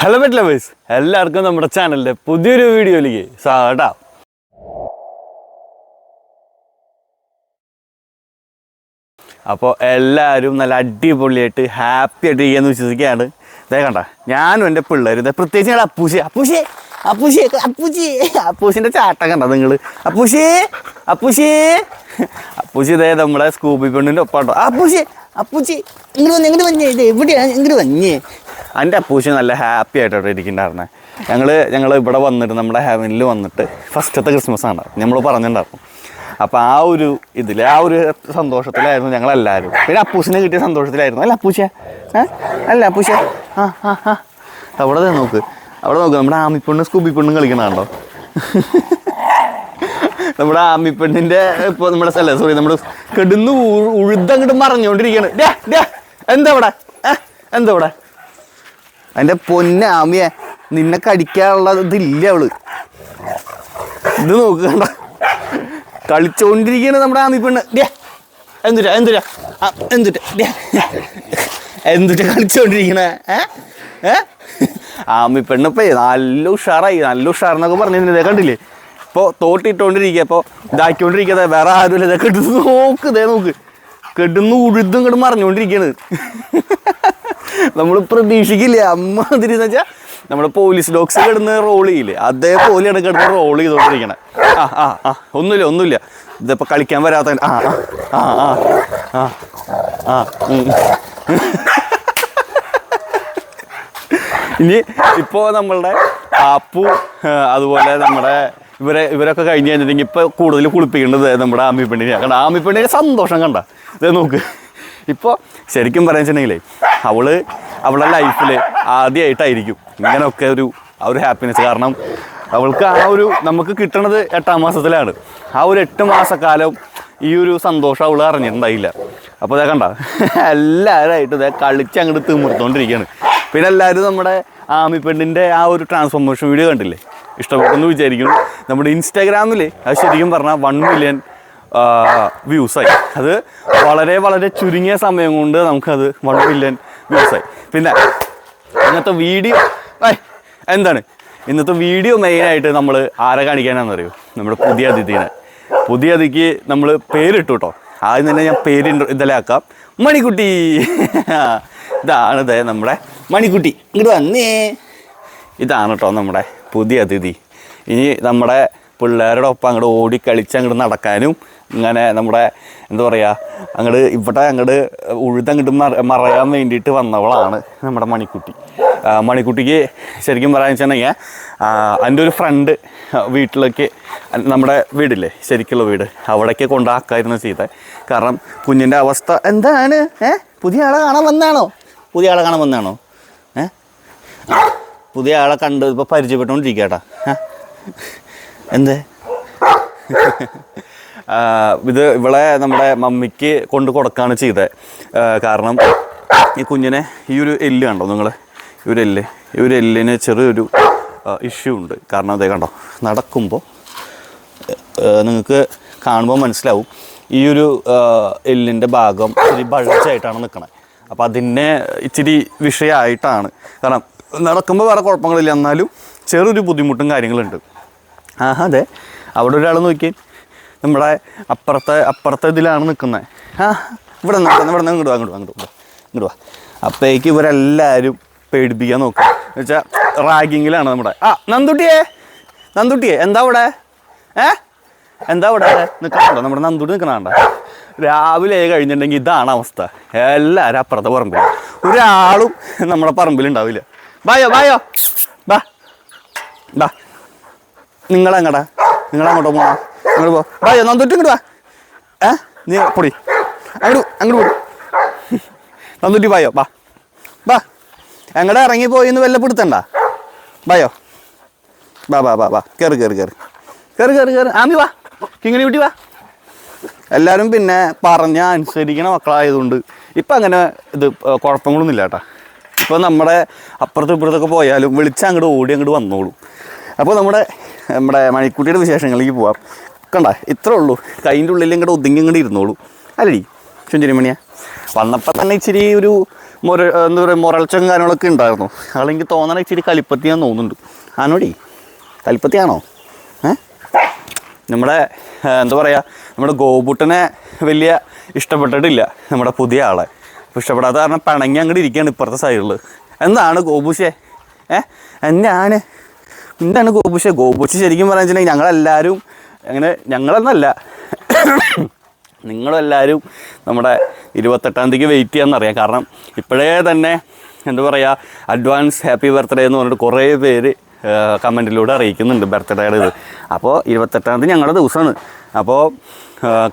Hello pet lovers എല്ലാവർക്കും നമ്മുടെ ചാനലിന്റെ പുതിയൊരു വീഡിയോയിലേക്ക് സ്വാഗതം. അപ്പോൾ എല്ലാവരും നല്ല അടിപൊളിയായിട്ട് ഹാപ്പി ആയിട്ട് ചെയ്യാന്ന് വിശ്വസിക്കുകയാണ്. ഇതേ കണ്ട ഞാനും എന്റെ പിള്ളേരും പ്രത്യേകിച്ച് ഞങ്ങൾ അപ്പൂശി അപ്പൂശി അപ്പൂശി അപ്പൂശി അപ്പൂശിന്റെ ചാട്ടം കണ്ട നിങ്ങൾ അപ്പൂശി അപ്പൂശി അപ്പൂശി ഇതേ നമ്മുടെ സ്കൂബി പെണ്ണിന്റെ ഒപ്പാട്ടോ അപ്പൂശി അപ്പൂച്ചി ഇങ്ങോട്ട് വന്ന് ഇങ്ങോട്ട് വന്നേ ഇത് എവിടെയാണ് ഇങ്ങോട്ട് വന്നേ? എന്റെ അപ്പൂശി നല്ല ഹാപ്പി ആയിട്ടോ ഇരിക്കുന്നുണ്ടായിരുന്നേ. ഞങ്ങൾ ഞങ്ങൾ ഇവിടെ വന്നിട്ട് നമ്മുടെ ഹെവനിൽ വന്നിട്ട് ഫസ്റ്റത്തെ ക്രിസ്മസ് ആണ് നമ്മൾ പറഞ്ഞിട്ടുണ്ടായിരുന്നു. അപ്പോൾ ആ ഒരു ഇതിൽ ആ ഒരു സന്തോഷത്തിലായിരുന്നു ഞങ്ങളെല്ലാവരും പിന്നെ അപ്പൂസിനെ കിട്ടിയ സന്തോഷത്തിലായിരുന്നു. അല്ല അപ്പൂച്ച അല്ല അപ്പൂച്ച. ആ ആ ആ. അവിടെ നോക്ക്. അവിടെ നോക്ക്. നമ്മുടെ ആമിപ്പെണ്ണും സ്കൂബി പെണ്ണും കളിക്കണുണ്ടോ നമ്മുടെ ആമിപ്പെണ്ണിന്റെ ഇപ്പോൾ നമ്മുടെ സ്ഥലം സോറി നമ്മുടെ കെടുന്ന് ഉഴുതങ്ങോട്ട് മറഞ്ഞുകൊണ്ടിരിക്കുകയാണ്. എന്താ ഇവിടെ? എന്താ ഇവിടെ? അതിന്റെ പൊന്നാമിയെ നിന്നെ കടിക്കാനുള്ള ഇതില്ല അവൾ. ഇത് നോക്ക് കളിച്ചോണ്ടിരിക്കണ നമ്മുടെ ആമി ഡേ എന്തുട്ടാ എന്തുട്ടാ? എന്തുട്ടാ? ഡേ എന്തുറ്റാ കളിച്ചോണ്ടിരിക്കണേ? ഏ? ഏ? ആമി പെണ്ണ് ഇപ്പൊ നല്ല ഉഷാറായി നല്ല ഉഷാറെന്നൊക്കെ പറഞ്ഞിരുന്നത് കണ്ടില്ലേ? ഇപ്പോൾ തോട്ടിട്ടോണ്ടിരിക്കുക ഇപ്പോൾ ഇതാക്കിക്കൊണ്ടിരിക്കുക വേറെ ആരും ഇതൊക്കെ എടുത്ത് നോക്ക് ഇതേ നോക്ക്. കെടുന്ന് ഉഴുതും ഇങ്ങോട്ട് മറിഞ്ഞുകൊണ്ടിരിക്കുകയാണ് നമ്മൾ പ്രതീക്ഷിക്കില്ല. അമ്മ അതിരി എന്ന് വെച്ചാൽ നമ്മുടെ പോലീസ് ഡോക്സ് കിടന്ന് റോൾ ചെയ്യില്ലേ? അതേപോലെയാണ് കിടന്ന് റോൾ ചെയ്തോണ്ടിരിക്കണേ. ആ ആ ആ ഒന്നുമില്ല ഒന്നുമില്ല. ഇതിപ്പോൾ കളിക്കാൻ വരാത്ത ആ ആ ആ ആ ആ ആ ഇനി ഇപ്പോ നമ്മളുടെ ആപ്പു അതുപോലെ നമ്മുടെ ഇവരെ ഇവരൊക്കെ കഴിഞ്ഞ് കഴിഞ്ഞിട്ടുണ്ടെങ്കിൽ ഇപ്പോൾ കൂടുതൽ കുളിപ്പിക്കേണ്ടത് നമ്മുടെ ആമി പെണ്ണിനെ കാരണം ആമി പെണ്ണിനെ സന്തോഷം കണ്ട. ഇത് നോക്ക്. ഇപ്പോൾ ശരിക്കും പറയാൻ വെച്ചിട്ടുണ്ടെങ്കിൽ അവൾ അവളുടെ ലൈഫിൽ ആദ്യമായിട്ടായിരിക്കും ഇങ്ങനെയൊക്കെ ഒരു ആ ഒരു ഹാപ്പിനെസ് കാരണം അവൾക്ക് ആ ഒരു നമുക്ക് കിട്ടണത് എട്ടാം മാസത്തിലാണ്. ആ ഒരു എട്ട് മാസക്കാലം ഈ ഒരു സന്തോഷം അവൾ അറിഞ്ഞിട്ടുണ്ടായില്ല. അപ്പോൾ ഇതേ കണ്ട എല്ലാവരായിട്ട് ഇതേ കളിച്ച് അങ്ങോട്ട് തിമിർത്തോണ്ടിരിക്കുകയാണ് പിന്നെ എല്ലാവരും നമ്മുടെ ആമി പെണ്ണിന്റെ ആ ഒരു ട്രാൻസ്ഫോർമേഷൻ വീഡിയോ കണ്ടില്ലേ? ഇഷ്ടപ്പെട്ടെന്ന് വിചാരിക്കുന്നു. നമ്മുടെ ഇൻസ്റ്റാഗ്രാമിൽ അത് ശരിക്കും പറഞ്ഞാൽ വൺ മില്യൺ വ്യൂസായി അത് വളരെ വളരെ ചുരുങ്ങിയ സമയം കൊണ്ട് നമുക്കത് വൺ മില്യൺ വ്യൂസായി പിന്നെ ഇന്നത്തെ വീഡിയോ എന്താണ്? ഇന്നത്തെ വീഡിയോ മെയിനായിട്ട് നമ്മൾ ആരെ കാണിക്കാനാണെന്നറിയോ? നമ്മുടെ പുതിയ അതിഥിനെ. പുതിയ അതിക്ക് നമ്മൾ പേരിട്ടു കേട്ടോ. ആദ്യം തന്നെ ഞാൻ പേര് ഇതെല്ലാം ആക്കാം. മണിക്കുട്ടി. ഇതാണ് നമ്മുടെ മണിക്കുട്ടി. ഇങ്ങോട്ട് വന്നേ. ഇതാണ് കേട്ടോ നമ്മുടെ പുതിയ അതിഥി. ഇനി നമ്മുടെ പിള്ളേരുടെ ഒപ്പം അങ്ങോട്ട് ഓടി കളിച്ച് അങ്ങോട്ട് നടക്കാനും ഇങ്ങനെ നമ്മുടെ എന്താ പറയുക അങ്ങോട്ട് ഇവിടെ അങ്ങോട്ട് ഉഴുതങ്ങോട്ട് മറ മറയാൻ വേണ്ടിയിട്ട് വന്നവളാണ് നമ്മുടെ മണിക്കുട്ടി. മണിക്കുട്ടിക്ക് ശരിക്കും പറയാൻ വെച്ചിട്ടുണ്ടെങ്കിൽ എന്റെ ഒരു ഫ്രണ്ട് വീട്ടിലേക്ക് നമ്മുടെ വീടില്ലേ ശരിക്കുള്ള വീട് അവിടേക്ക് കൊണ്ടാക്കായിരുന്നു ചെയ്തത് കാരണം കുഞ്ഞിന്റെ അവസ്ഥ എന്താണ്? ഏ? പുതിയ ആളെ കാണാൻ വന്നാണോ പുതിയ ആളെ കാണാൻ വന്നാണോ ഏ? പുതിയ ആളെ കണ്ട് ഇപ്പോൾ പരിചയപ്പെട്ടുകൊണ്ടിരിക്കട്ടാ എന്തേ? ഇത് ഇവളെ നമ്മുടെ മമ്മിക്ക് കൊണ്ട് കൊടുക്കുകയാണ് ചെയ്തത് കാരണം ഈ കുഞ്ഞിനെ ഈ ഒരു എല്ല് കണ്ടോ നിങ്ങൾ ഈ ഒരു എല്ല്. ഈ ഒരു എല്ലിന് ചെറിയൊരു ഇഷ്യൂ ഉണ്ട്. കാരണം അതേ കണ്ടോ? നടക്കുമ്പോൾ നിങ്ങൾക്ക് കാണുമ്പോൾ മനസ്സിലാവും. ഈ ഒരു എല്ലിന്റെ ഭാഗം ഇച്ചിരി ബൾജായിട്ടാണ് നിൽക്കണത് അപ്പോൾ അതിനെ ഇച്ചിരി വിഷയമായിട്ടാണ് കാരണം നടക്കുമ്പോൾ വേറെ കുഴപ്പങ്ങളില്ല. എന്നാലും ചെറിയൊരു ബുദ്ധിമുട്ടും കാര്യങ്ങളുണ്ട്. ആ അതെ. അവിടെ ഒരാൾ നോക്കി നമ്മുടെ അപ്പുറത്തെ അപ്പുറത്തെ ഇതിലാണ് നിൽക്കുന്നത് ആ ഇവിടെ നിന്ന് ഇവിടെ നിന്ന് ഇങ്ങോട്ട് വാ അങ്ങോട്ട് വാ ഇങ്ങോട്ട് വാ അപ്പോഴേക്ക് ഇവരെല്ലാവരും പേടിപ്പിക്കാൻ നോക്കുക എന്ന് വെച്ചാൽ റാഗിങ്ങിലാണ് നമ്മുടെ. ആ നന്ദുട്ടിയേ നന്ദുട്ടിയേ എന്താ അവിടെ? ഏ? എന്താ ഇവിടെ നിൽക്കണുണ്ടോ നമ്മുടെ നന്ദുട്ടി നിൽക്കണുണ്ടോ രാവിലെ കഴിഞ്ഞിട്ടുണ്ടെങ്കിൽ ഇതാണ് അവസ്ഥ. എല്ലാവരും അപ്പുറത്തെ പറമ്പിൽ ഒരാളും നമ്മുടെ പറമ്പിലുണ്ടാവില്ല. ബായോ വായോ. ബാ ബാ നിങ്ങളങ്ങടാ? നിങ്ങളങ്ങോട്ടോ പോണോ? അങ്ങോട്ട് പോ. വായോ നന്ദുട്ടി ഇങ്ങോട്ട് വാ. ഏ? നീ പൊടി. അങ്ങോട്ട് അങ്ങോട്ട് പോടി നന്ദുട്ടി വായോ ബാ ബാ എങ്ങടെ ഇറങ്ങിപ്പോയി എന്ന് വല്ല പിടുത്തണ്ട? ബായോ ബാ ബാ ബാ ബാ കയറി കയറി കയറി കയറി കയറി കയറി ആമി വാ. കിങ്ങിണി കുട്ടി വാ. എല്ലാവരും പിന്നെ പറഞ്ഞ അനുസരിക്കണ മക്കളായതുകൊണ്ട് ഇപ്പം അങ്ങനെ ഇത് കുഴപ്പങ്ങളൊന്നുമില്ല കേട്ടാ ഇപ്പോൾ നമ്മുടെ അപ്പുറത്തും ഇപ്പുറത്തൊക്കെ പോയാലും വിളിച്ച് അങ്ങോട്ട് ഓടി അങ്ങോട്ട് വന്നോളൂ. അപ്പോൾ നമ്മുടെ നമ്മുടെ മണിക്കുട്ടിയുടെ വിശേഷങ്ങളിലേക്ക് പോവാം. കണ്ട ഇത്രേ ഉള്ളൂ. കൈന്റെ ഉള്ളിൽ ഇങ്ങോട്ട് ഒതുങ്ങി ഇങ്ങോട്ട് ഇരുന്നോളൂ. അല്ലടി ചുഞ്ചിരിമണിയാ വന്നപ്പോൾ തന്നെ ഇച്ചിരി ഒരു മൊര എന്താ പറയുക മൊരൾച്ചും കാര്യങ്ങളൊക്കെ ഉണ്ടായിരുന്നു. അതെനിക്ക് തോന്നണ ഇച്ചിരി കലിപ്പത്തിയാന്ന് തോന്നുന്നുണ്ട്. ആനോടി കലിപ്പത്തിയാണോ? ഏ? നമ്മുടെ എന്താ പറയുക നമ്മുടെ ഗോപുട്ടനെ വലിയ ഇഷ്ടപ്പെട്ടിട്ടില്ല. നമ്മുടെ പുതിയ ആളെ. ഇഷ്ടപ്പെടാത്ത കാരണം പിണങ്ങി അങ്ങോട്ട് ഇരിക്കുകയാണ് ഇപ്പുറത്തെ സൈഡിൽ എന്താണ് ഗോപുഷേ? ഏ? എന്താണ്? എന്താണ് ഗോപുഷേ? ഗോപുഷ് ശരിക്കും പറയാൻ വെച്ചിട്ടുണ്ടെങ്കിൽ ഞങ്ങളെല്ലാവരും അങ്ങനെ ഞങ്ങളെന്നല്ല. നിങ്ങളെല്ലാവരും നമ്മുടെ ഇരുപത്തെട്ടാം തീയതിക്ക് വെയിറ്റ് ചെയ്യാമെന്നറിയാം കാരണം ഇപ്പോഴേ തന്നെ എന്താ പറയുക അഡ്വാൻസ് ഹാപ്പി ബർത്ത്ഡേ എന്ന് പറഞ്ഞിട്ട് കുറേ പേര് കമന്റിലൂടെ അറിയിക്കുന്നുണ്ട് ബർത്ത്ഡേയുടെ ഇത്. അപ്പോൾ ഇരുപത്തെട്ടാം തീയതി ഞങ്ങളുടെ ദിവസമാണ് അപ്പോൾ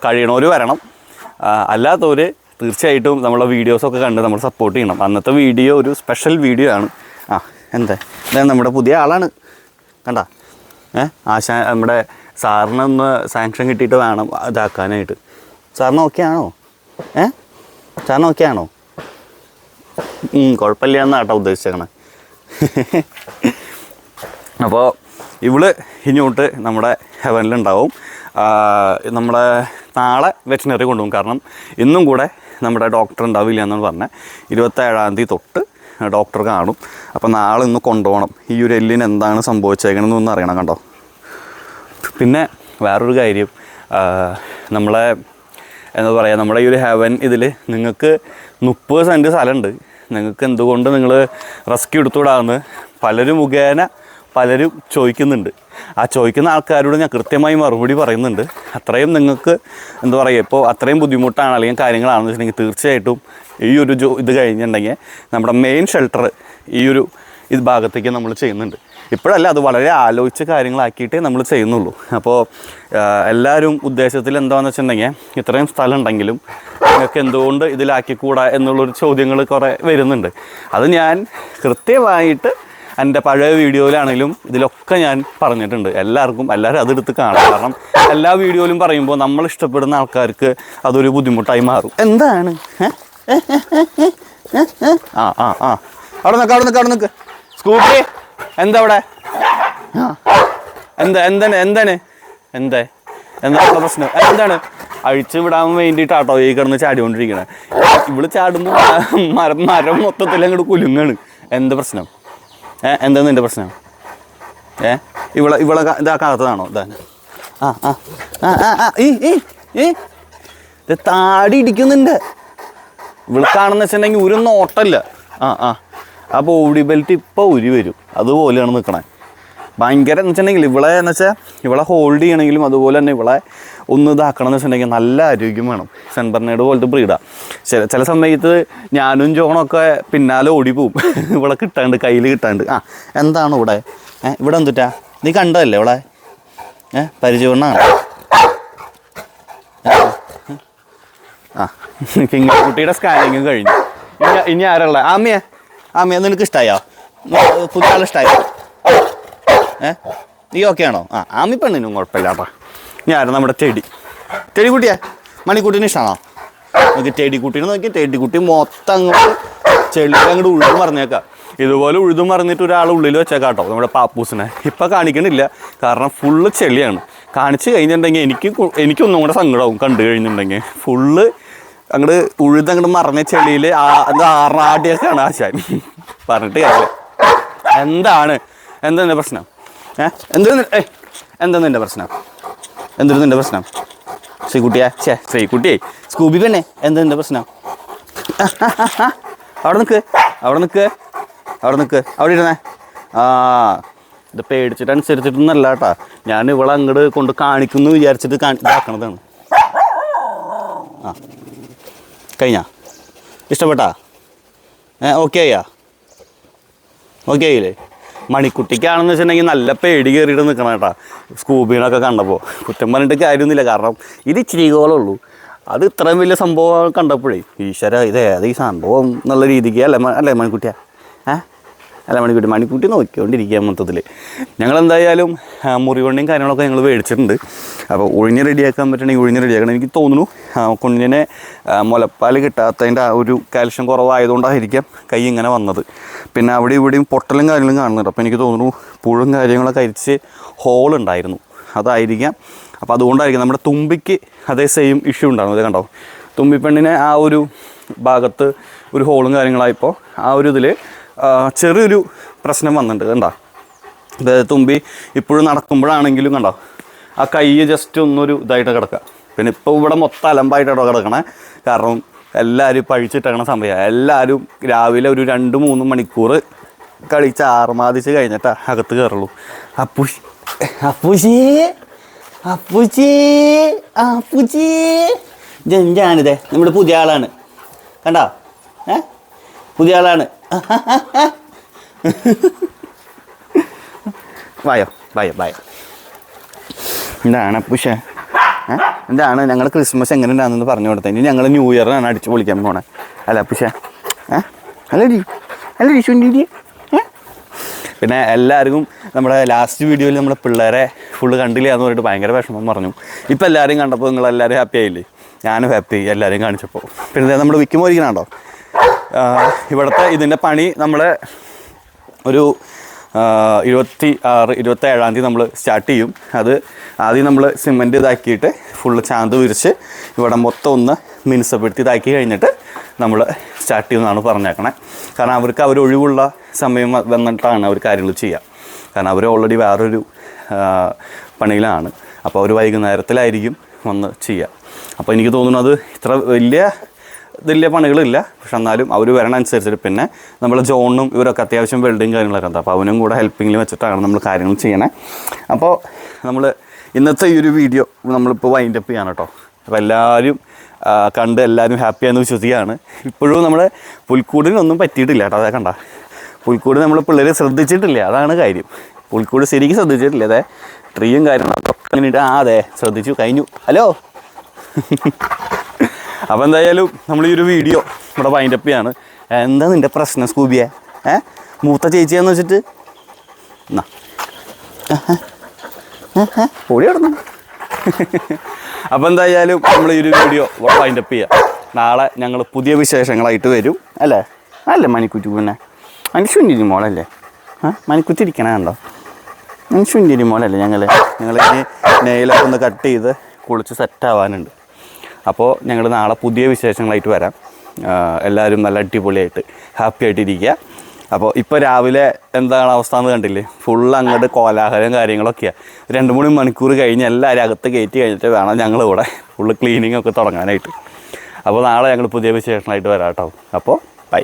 കഴിയണവർ വരണം. അല്ലാത്തവർ തീർച്ചയായിട്ടും നമ്മളെ വീഡിയോസൊക്കെ കണ്ട് നമ്മൾ സപ്പോർട്ട് ചെയ്യണം. അന്നത്തെ വീഡിയോ ഒരു സ്പെഷ്യൽ വീഡിയോ ആണ്. ആ എന്താ? ഇതാ നമ്മുടെ പുതിയ ആളാണ്. കണ്ട? ഏ? ആശാ നമ്മുടെ സാറിനൊന്ന് സാങ്ഷൻ കിട്ടിയിട്ട് വേണം ഇതാക്കാനായിട്ട്. സാറിന് ഓക്കെ ആണോ? ഏ? സാറിന് ഓക്കെ ആണോ? കുഴപ്പമില്ല എന്നാട്ടോ ഉദ്ദേശിച്ചേക്കണേ. അപ്പോൾ ഇവൾ ഇങ്ങോട്ട് നമ്മുടെ ഹെവനിലുണ്ടാവും നമ്മുടെ നാളെ വെറ്റിനറി കൊണ്ടുപോകും. കാരണം ഇന്നും കൂടെ നമ്മുടെ ഡോക്ടർ ഉണ്ടാവില്ല എന്നാണ് പറഞ്ഞത് ഇരുപത്തേഴാം തീയതി തൊട്ട് ഡോക്ടർ കാണും. അപ്പോൾ നാളെ ഇന്ന് കൊണ്ടുപോകണം. ഈ ഒരു എല്ലിന് എന്താണ് സംഭവിച്ചേക്കണമെന്ന് ഒന്ന് അറിയണം കണ്ടോ? പിന്നെ വേറൊരു കാര്യം നമ്മളെ എന്താ പറയുക നമ്മുടെ ഈ ഒരു ഹെവൻ ഇതിൽ നിങ്ങൾക്ക് മുപ്പത് സെന്റ് സ്ഥലമുണ്ട്. നിങ്ങൾക്ക് എന്തുകൊണ്ട് നിങ്ങൾ റെസ്ക്യൂ എടുത്തുവിടാമെന്ന് പലരും മുഖേന പലരും ചോദിക്കുന്നുണ്ട്. ആ ചോദിക്കുന്ന ആൾക്കാരോട് ഞാൻ കൃത്യമായി മറുപടി പറയുന്നുണ്ട്. അത്രയും നിങ്ങൾക്ക് എന്താ പറയുക ഇപ്പോൾ അത്രയും ബുദ്ധിമുട്ടാണ് അല്ലെങ്കിൽ കാര്യങ്ങളാണെന്ന് വെച്ചിട്ടുണ്ടെങ്കിൽ തീർച്ചയായിട്ടും ഈ ഒരു ജോ ഇത് കഴിഞ്ഞിട്ടുണ്ടെങ്കിൽ നമ്മുടെ മെയിൻ ഷെൽട്ടർ ഈ ഒരു ഇത് ഭാഗത്തേക്ക് നമ്മൾ ചെയ്യുന്നുണ്ട്. ഇപ്പോഴല്ല അത് വളരെ ആലോചിച്ച കാര്യങ്ങളാക്കിയിട്ടേ നമ്മൾ ചെയ്യുന്നുള്ളൂ. അപ്പോൾ എല്ലാവരും ഉദ്ദേശത്തിൽ എന്താണെന്ന് വെച്ചിട്ടുണ്ടെങ്കിൽ ഇത്രയും സ്ഥലം ഉണ്ടെങ്കിലും നിങ്ങൾക്ക് എന്തുകൊണ്ട് ഇതിലാക്കിക്കൂടാ എന്നുള്ളൊരു ചോദ്യങ്ങൾ കുറേ വരുന്നുണ്ട്. അത് ഞാൻ കൃത്യമായിട്ട് എന്റെ പഴയ വീഡിയോയിലാണെങ്കിലും ഇതിലൊക്കെ ഞാൻ പറഞ്ഞിട്ടുണ്ട്. എല്ലാവർക്കും എല്ലാവരും അതെടുത്ത് കാണാം കാരണം എല്ലാ വീഡിയോയിലും പറയുമ്പോൾ നമ്മൾ ഇഷ്ടപ്പെടുന്ന ആൾക്കാർക്ക് അതൊരു ബുദ്ധിമുട്ടായി മാറും. എന്താണ്? ആ ആ ആ. അവിടെ നിൽക്ക് അവിടെ നിൽക്ക് അവിടെ നിൽക്ക് സ്കൂട്ടി എന്താ അവിടെ. എന്താ എന്താണ് എന്താണ്? എന്താ? എന്താണ് പ്രശ്നം? എന്താണ്? അഴിച്ചു വിടാൻ വേണ്ടിയിട്ടാട്ടോ ഈ കിടന്ന് ചാടിക്കൊണ്ടിരിക്കണേ. ഇവൾ ചാടുമ്പോൾ മരം മരം മൊത്തത്തിൽ അങ്ങോട്ട് കുലുങ്ങാണ്. എന്ത് പ്രശ്നം? ഏ എന്താ പ്രശ്നമാണ് പ്രശ്നം? ഏ ഇവളെ ഇവളെ ഇതാക്കാത്തതാണോ ഇതാ ആ ആ ആ ആ ഈ താടി ഇടിക്കുന്നുണ്ട്. ഇവൾക്കാണെന്ന് വെച്ചിട്ടുണ്ടെങ്കിൽ ഒരു നോട്ടല്ല. ആ ആ. ആ ബോഡി ബെൽറ്റ് ഇപ്പോൾ ഉരി വരും. അതുപോലെയാണ് നിൽക്കണേ ഭയങ്കര എന്ന് വെച്ചിട്ടുണ്ടെങ്കിൽ ഇവളെ എന്ന് വെച്ചാൽ ഇവളെ ഹോൾഡ് ചെയ്യണമെങ്കിലും അതുപോലെ തന്നെ ഇവളെ ഒന്ന് ഇതാക്കണം എന്ന് വെച്ചിട്ടുണ്ടെങ്കിൽ നല്ല ആരോഗ്യം വേണം. സെൻബർണേഡ് പോലത്തെ ബ്രീഡാ. ചില ചില സമയത്ത് ഞാനും ജോണൊക്കെ പിന്നാലെ ഓടിപ്പോവും ഇവിടെ കിട്ടാണ്ട് കയ്യിൽ കിട്ടാണ്ട്. ആ എന്താണ് ഇവിടെ? ഏഹ് ഇവിടെ എന്തുറ്റാ നീ കണ്ടതല്ലേ ഇവിടെ ഏഹ് പരിചയമാണ് ആ കിങ്ങിക്കുട്ടിയുടെ സ്കാനിങ്ങും കഴിഞ്ഞു. ഇനി ഇനി ആരുള്ള ആമിയെ. ആമിയെ നിനക്ക് ഇഷ്ടമായോ പുതിയ ആൾ ഇഷ്ടമായോ ഏ? നീ ഓക്കെ ആണോ? ആ ആമി പെണ്ണിനും കുഴപ്പമില്ല കേട്ടോ. ഞാൻ നമ്മുടെ ചെടി ചെടിക്കുട്ടിയെ മണിക്കുട്ടീന് ഇഷ്ടമാണോ? നോക്കി ചെടിക്കുട്ടീനെ നോക്കി ചെടിക്കുട്ടി മൊത്തം അങ്ങോട്ട് ചെളി അങ്ങോട്ട് ഉഴുതും പറഞ്ഞേക്കാം ഇതുപോലെ ഉഴുതും പറഞ്ഞിട്ട് ഒരാൾ ഉള്ളിൽ വെച്ചേക്കാം കേട്ടോ നമ്മുടെ പാപ്പൂസിനെ. ഇപ്പം കാണിക്കണില്ല. കാരണം ഫുള്ള് ചെളിയാണ്. കാണിച്ചു കഴിഞ്ഞിട്ടുണ്ടെങ്കിൽ എനിക്ക് എനിക്കൊന്നും കൂടെ സങ്കടമാവും കണ്ടു കഴിഞ്ഞിട്ടുണ്ടെങ്കിൽ. ഫുള്ള് അങ്ങോട്ട് ഉഴുത് അങ്ങോട്ട് മറഞ്ഞ ചെളിയിൽ എന്താ ആറാടിയൊക്കെയാണ് ആശാൻ. പറഞ്ഞിട്ട് കാര്യമില്ല. എന്താണ്? എന്താ പ്രശ്നം? ഏ? എന്താണ് പ്രശ്നം? എന്താ പ്രശ്നം? എന്തൊരു കുട്ടിയാ പ്രശ്നം ശ്രീകുട്ടിയാ ശ്രീകുട്ടിയേ സ്കൂബി പെണ്ണേ എന്താ നിന്റെ പ്രശ്നം? അവിടെ നിൽക്ക് അവിടെ നിൽക്ക് അവിടെ നിൽക്ക് അവിടെ ഇരുന്നേ. ആ ഇത് പേടിച്ചിട്ട് അനുസരിച്ചിട്ടൊന്നല്ല കേട്ടാ ഞാൻ ഇവളെ അങ്ങോട്ട് കൊണ്ട് കാണിക്കുന്നു വിചാരിച്ചിട്ട് കാണി ഇതാക്കണതാണ്. ആ. കഴിഞ്ഞാ? ഇഷ്ടപ്പെട്ടാ? ഏ ഓക്കെ ആയാ ഓക്കെ ആയില്ലേ മണിക്കുട്ടിക്കാണെന്ന് വെച്ചിട്ടുണ്ടെങ്കിൽ നല്ല പേടി കയറിയിട്ട് നിൽക്കണം കേട്ടോ. സ്കൂബീനൊക്കെ കണ്ടപ്പോൾ. കുറ്റം പറഞ്ഞിട്ട് കാര്യമൊന്നുമില്ല. കാരണം ഇത് ഇച്ചിരി കോലുള്ളൂ അത് ഇത്രയും വലിയ സംഭവം കണ്ടപ്പോഴേ ഈശ്വര ഇത് ഏത് ഈ സംഭവം എന്നുള്ള രീതിക്ക് അല്ലേ അല്ലേ മണിക്കുട്ടിയാ? ഏ അല്ല മണിക്കൂട്ടി മണിക്കൂട്ടി നോക്കിക്കൊണ്ടിരിക്കുക മൊത്തത്തിൽ. ആ, മുറിവെണ്ണയും കാര്യങ്ങളൊക്കെ ഞങ്ങൾ മേടിച്ചിട്ടുണ്ട്. അപ്പോൾ ഒഴിഞ്ഞ് റെഡിയാക്കാൻ പറ്റണമെങ്കിൽ ഒഴിഞ്ഞ് റെഡിയാക്കണം. എനിക്ക് തോന്നുന്നു കുഞ്ഞിനെ മുലപ്പാൽ കിട്ടാത്തതിന്റെ ആ ഒരു കാൽഷ്യം കുറവായതുകൊണ്ടായിരിക്കാം കൈ ഇങ്ങനെ വന്നത്. പിന്നെ അവിടെ ഇവിടെയും പൊട്ടലും കാര്യങ്ങളും കാണുന്നുണ്ട്. അപ്പോൾ എനിക്ക് തോന്നുന്നു പുഴും കാര്യങ്ങളൊക്കെ അരിച്ച് ഹോൾ ഉണ്ടായിരുന്നു. അതായിരിക്കാം. അപ്പോൾ അതുകൊണ്ടായിരിക്കും നമ്മുടെ തുമ്പിക്ക് അതേ സെയിം ഇഷ്യൂ ഉണ്ടാകും ഇത് കണ്ടോ? തുമ്പിപ്പെണ്ണിനെ ആ ഒരു ഭാഗത്ത് ഒരു ഹോളും കാര്യങ്ങളായപ്പോൾ ആ ഒരു ഇതിൽ ചെറിയൊരു പ്രശ്നം വന്നിട്ടുണ്ട് കണ്ടോ? അതായത് തുമ്പി ഇപ്പോഴും നടക്കുമ്പോഴാണെങ്കിലും കണ്ടോ ആ കൈ ജസ്റ്റ് ഒന്നൊരു ഇതായിട്ട് കിടക്കുക. പിന്നെ ഇപ്പോൾ ഇവിടെ മൊത്തം അലമ്പായിട്ടാണ് കിടക്കണേ. കാരണം എല്ലാവരും പഴിച്ചിട്ടേക്കണ സമയമാണ് എല്ലാവരും രാവിലെ ഒരു രണ്ട് മൂന്ന് മണിക്കൂർ കളിച്ച് ആർമാദിച്ച് കഴിഞ്ഞിട്ടാ അകത്ത് കയറുള്ളൂ. അപ്പുഷ് അപ്പുഷി അപ്പുച്ചി അപ്പുച്ചി ജഞ്ചാണിതേ നമ്മുടെ പുതിയ ആളാണ്. കണ്ടോ? ഏ? പുതിയ ആളാണ്. വായോ വായോ വായോ. എന്താണ് പുഷേ. എന്താണ് ഞങ്ങൾ ക്രിസ്മസ് എങ്ങനെ ഉണ്ടാകുന്നെന്ന് പറഞ്ഞു കൊടുത്തത് ഇനി ഞങ്ങൾ ന്യൂ ഇയറിനാണ് അടിച്ചു പൊളിക്കാൻ പോണേ. അല്ല പുഷേ. അല്ല ഡി അല്ല ഡി പിന്നെ എല്ലാവർക്കും നമ്മുടെ ലാസ്റ്റ് വീഡിയോയിൽ നമ്മുടെ പിള്ളേരെ ഫുള്ള് കണ്ടില്ല എന്ന് പറഞ്ഞിട്ട് ഭയങ്കര വിഷമം പറഞ്ഞു. ഇപ്പം എല്ലാവരും കണ്ടപ്പോൾ നിങ്ങൾ എല്ലാവരും ഹാപ്പി ആയില്ലേ? ഞാനും ഹാപ്പി എല്ലാവരും കാണിച്ചപ്പോൾ പിന്നെ നമ്മുടെ വിക്കുമോരിക്കണോ ഇവിടുത്തെ ഇതിന്റെ പണി നമ്മളെ ഒരു ഇരുപത്തി ആറ് ഇരുപത്തി ഏഴാം തീയതി നമ്മൾ സ്റ്റാർട്ട് ചെയ്യും. അത് ആദ്യം നമ്മൾ സിമെന്റ് ഇതാക്കിയിട്ട് ഫുള്ള് ചാന്ത് വിരിച്ച് ഇവിടെ മൊത്തം ഒന്ന് മിനുസപ്പെടുത്തി ഇതാക്കി കഴിഞ്ഞിട്ട് നമ്മൾ സ്റ്റാർട്ട് ചെയ്യുമെന്നാണ് പറഞ്ഞേക്കണേ. കാരണം അവർക്ക് അവർ ഒഴിവുള്ള സമയം വന്നിട്ടാണ് അവർ കാര്യങ്ങൾ ചെയ്യുക കാരണം അവർ ഓൾറെഡി വേറൊരു പണിയിലാണ്. അപ്പോൾ അവർ വൈകുന്നേരത്തിലായിരിക്കും വന്ന് ചെയ്യുക അപ്പോൾ എനിക്ക് തോന്നുന്നത് ഇത്ര വലിയ വലിയ പണികളില്ല. പക്ഷെ എന്നാലും അവർ വരണ അനുസരിച്ചിട്ട് പിന്നെ നമ്മൾ ജോണും ഇവരൊക്കെ അത്യാവശ്യം വെൽഡിങ് കാര്യങ്ങളൊക്കെ ഉണ്ട്. അപ്പോൾ അവനും കൂടെ ഹെൽപ്പിങ്ങിൽ വെച്ചിട്ടാണ് നമ്മൾ കാര്യങ്ങൾ ചെയ്യണേ. അപ്പോൾ നമ്മൾ ഇന്നത്തെ ഈ ഒരു വീഡിയോ നമ്മളിപ്പോൾ വൈൻഡപ്പ് ചെയ്യാൻ കേട്ടോ. അപ്പോൾ എല്ലാവരും കണ്ട് എല്ലാവരും ഹാപ്പിയാണെന്ന് വിശ്വസിക്കുകയാണ്. ഇപ്പോഴും നമ്മുടെ പുൽക്കൂടിനൊന്നും പറ്റിയിട്ടില്ല കേട്ടോ. അതൊക്കെ കണ്ട. പുൽക്കൂട് നമ്മൾ പിള്ളേർ ശ്രദ്ധിച്ചിട്ടില്ല? അതാണ് കാര്യം. പുൽക്കൂട് ശരിക്കും ശ്രദ്ധിച്ചിട്ടില്ല? അതെ ട്രീയും കാര്യങ്ങളൊക്കെ ആ അതെ ശ്രദ്ധിച്ചു കഴിഞ്ഞു. ഹലോ അപ്പോൾ എന്തായാലും നമ്മൾ ഈ ഒരു വീഡിയോ ഇവിടെ വൈൻഡപ്പ് ചെയ്യാണ്. എന്താ നിന്റെ പ്രശ്നം സ്കൂബിയെ? ഏ മൂത്ത ചേച്ചിയാന്ന് വെച്ചിട്ട്? എന്നാ ഓടി കിടന്നു അപ്പോൾ എന്തായാലും നമ്മൾ ഈ ഒരു വീഡിയോ വൈൻഡപ്പ് ചെയ്യാം. നാളെ ഞങ്ങൾ പുതിയ വിശേഷങ്ങളായിട്ട് വരും അല്ലേ? അല്ലേ മണിക്കുറ്റി പിന്നെ? മനുഷ്യന്റെ മോളല്ലേ? ആ മണിക്കുറ്റി ഇരിക്കണ കണ്ടോ? മനുഷ്യന്റെ മോളല്ലേ ഞങ്ങൾ ഞങ്ങൾ ഇനി നെയിലൊക്കെ ഒന്ന് കട്ട് ചെയ്ത് കുളിച്ച് സെറ്റ് ആവാനുണ്ട്. അപ്പോൾ ഞങ്ങൾ നാളെ പുതിയ വിശേഷങ്ങളായിട്ട് വരാം. എല്ലാവരും നല്ല അടിപൊളിയായിട്ട് ഹാപ്പി ആയിട്ടിരിക്കുക. അപ്പോൾ ഇപ്പോൾ രാവിലെ എന്താണ് അവസ്ഥ എന്ന് കണ്ടില്ലേ? ഫുൾ അങ്ങോട്ട് കോലാഹലം കാര്യങ്ങളൊക്കെയാണ് രണ്ട് മൂന്ന് മണിക്കൂർ കഴിഞ്ഞ് എല്ലാവരും അകത്ത് കയറ്റി കഴിഞ്ഞിട്ട് വേണം ഞങ്ങളിവിടെ ഫുള്ള് ക്ലീനിങ് ഒക്കെ തുടങ്ങാനായിട്ട്. അപ്പോൾ നാളെ ഞങ്ങൾ പുതിയ വിശേഷങ്ങളായിട്ട് വരാം കേട്ടോ. അപ്പോൾ ബൈ